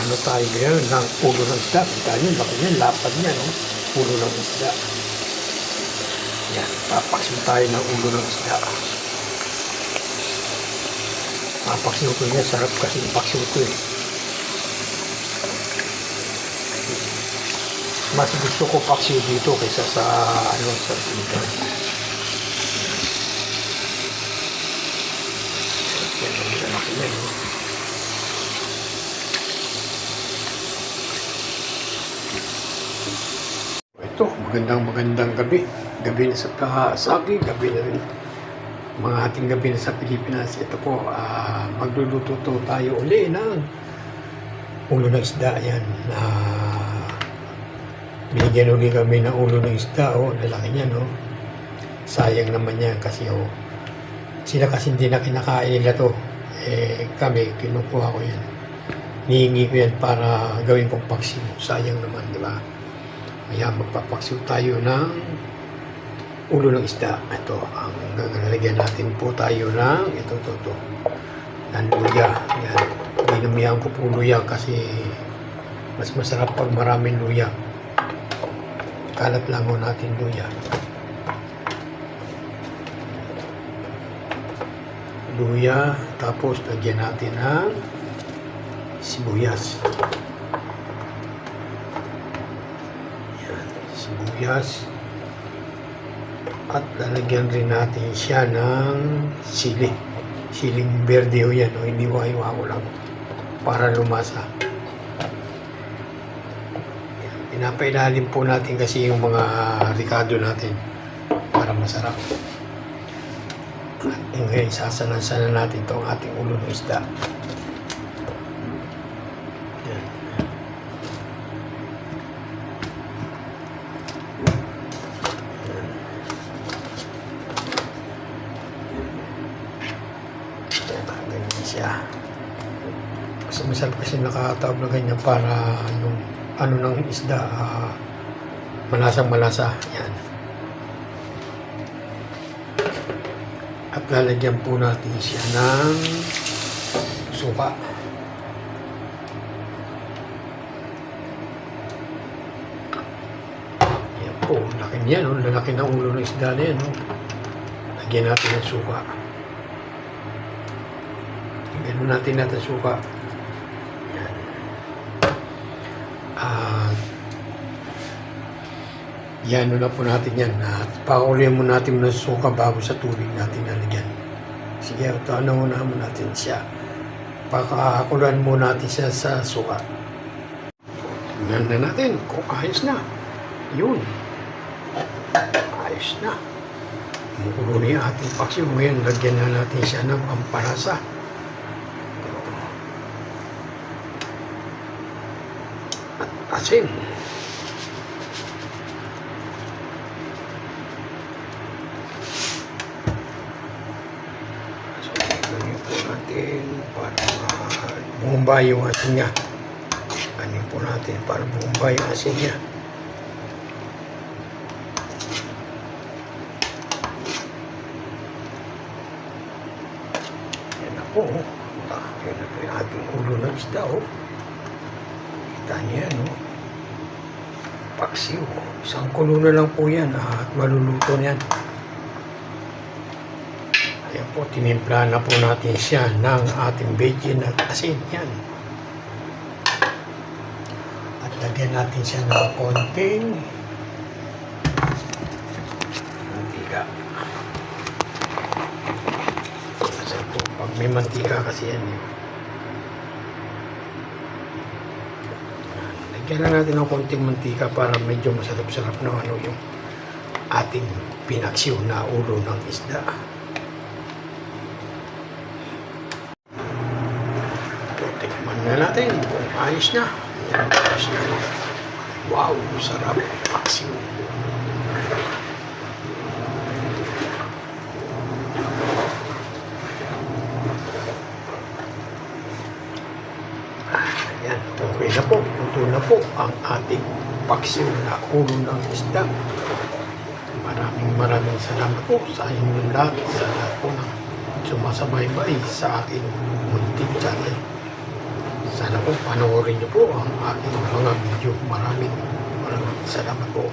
Mag-ano tayo ngayon ng ulo ng isda. Kita nyo, laki niya, lapad niya, no? Ulo ng isda. Yan, papaksin tayo ng ulo ng isda. Papaksin ko niya, sarap kasi paksin ko eh. Mas gusto ko paksiw dito kaysa sa ano sa dito. Yan ang lalaki niya, no? Ito, magandang magandang gabi. Gabi na sa Pasagi, gabi na rin. Mga ating gabi na sa Pilipinas. Ito po, ah, magluluto to tayo uli ng ulo ng isda. Yan, na binigyan uli kami ng ulo ng isda. Oh, lalaki niya, no? Sayang naman yan kasi, oh, sila kasi hindi na kinakain nila to. Eh, kami, kinukuha ko yan. Nihingi ko yan para gawin kong paksiw. Sayang naman, di ba? Kaya magpapaksiw tayo ng ulo ng isda. Ito, ang gagalagyan natin po tayo ng ito, ito, ito. Ng luya. Yan. Dinamihan ko po luya kasi mas masarap pag maraming luya. Kalat lang ho natin luya. Luya, tapos lagyan natin ng sibuyas. Yan, sibuyas. At lalagyan rin natin siya ng sili. Siling berde o yan, o iniwa-iwa ko lang para lumasa. Pinapailalim po natin kasi yung mga ricado natin para masarap. At ngayon, sasalan-salan natin itong ating ulo ng isda. Yan. Yan, ganyan siya. Mas masarap kasi nakatawag na ganyan para yung ano ng isda, ah, malasang malasa. Yan. At lalagyan po natin siya ng suka. Yan po, laki niya, no? lalaki ng ulo ng isda na yan. No? Lagyan natin ng suka. Ganun natin natin suka. Yan. At yan na po natin yan. At pakulihan mo natin ng suka bago sa tubig natin lalagyan. Sige, ito ano muna mo natin siya. Pakakuluan mo natin siya sa suka. Tingnan na natin kung ayos na. Yun. Ayos na. Kumukulo na yung ating paksiw. Ngayon, lagyan na natin siya ng pamparasa. Asin. So, lagyan po natin para bumaba yung asin niya. Ano po natin para bumaba yung asin niya. Yan na po. oh. Yan na po yung ating ulo ng isda. Oh. Kita niya, no? Paksiw. Isang kulo na lang po yan ah, at maluluto niyan. Ayan po, tinimpla na po natin siya ng ating bacon at asin. Yan. At lagyan natin siya ng konting mantika. Kasi po, pag may mantika kasi yan eh. Lagyan na natin ng konting mantika para medyo masarap-sarap na ano yung ating pinaksiw na ulo ng isda. Tikman na natin kung ayos na. Wow, sarap. Paksiw. Ayan, okay na po. Luto na po ang ating paksiw na ulo ng isda. Maraming maraming salamat po sa inyong lahat. Sa lahat po ng sumasabaybay sa aking munting channel. Sana po panoorin niyo po ang aking mga video. Maraming maraming salamat po.